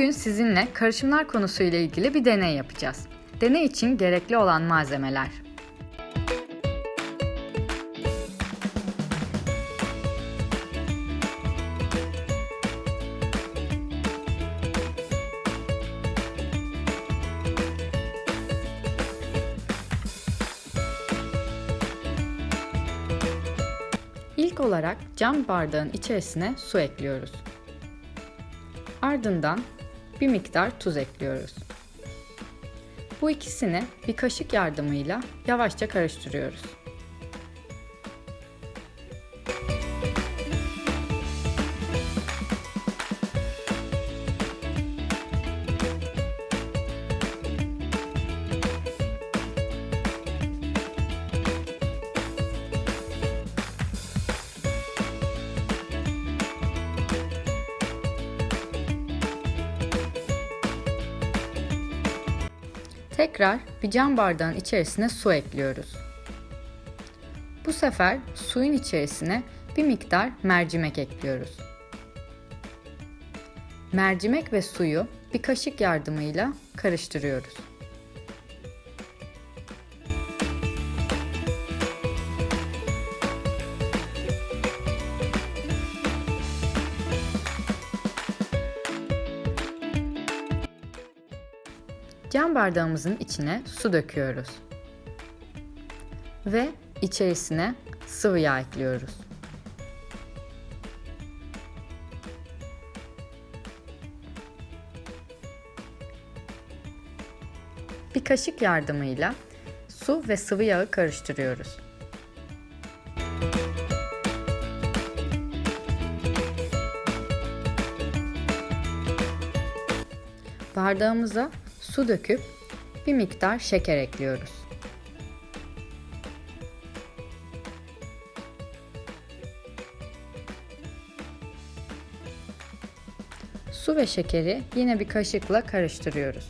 Bugün sizinle karışımlar konusuyla ilgili bir deney yapacağız. Deney için gerekli olan malzemeler. İlk olarak cam bardağın içerisine su ekliyoruz. Ardından bir miktar tuz ekliyoruz. Bu ikisini bir kaşık yardımıyla yavaşça karıştırıyoruz. Tekrar bir cam bardağın içerisine su ekliyoruz. Bu sefer suyun içerisine bir miktar mercimek ekliyoruz. Mercimek ve suyu bir kaşık yardımıyla karıştırıyoruz. Cam bardağımızın içine su döküyoruz. Ve içerisine sıvı yağ ekliyoruz. Bir kaşık yardımıyla su ve sıvı yağı karıştırıyoruz. Bardağımıza su döküp bir miktar şeker ekliyoruz. Su ve şekeri yine bir kaşıkla karıştırıyoruz.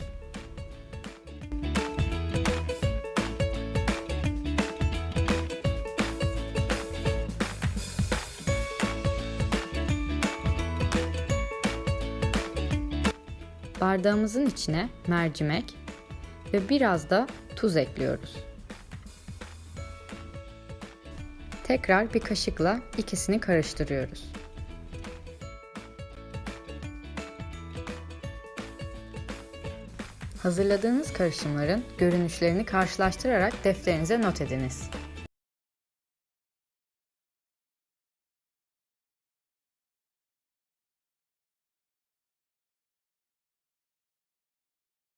Bardağımızın içine mercimek ve biraz da tuz ekliyoruz. Tekrar bir kaşıkla ikisini karıştırıyoruz. Hazırladığınız karışımların görünüşlerini karşılaştırarak defterinize not ediniz.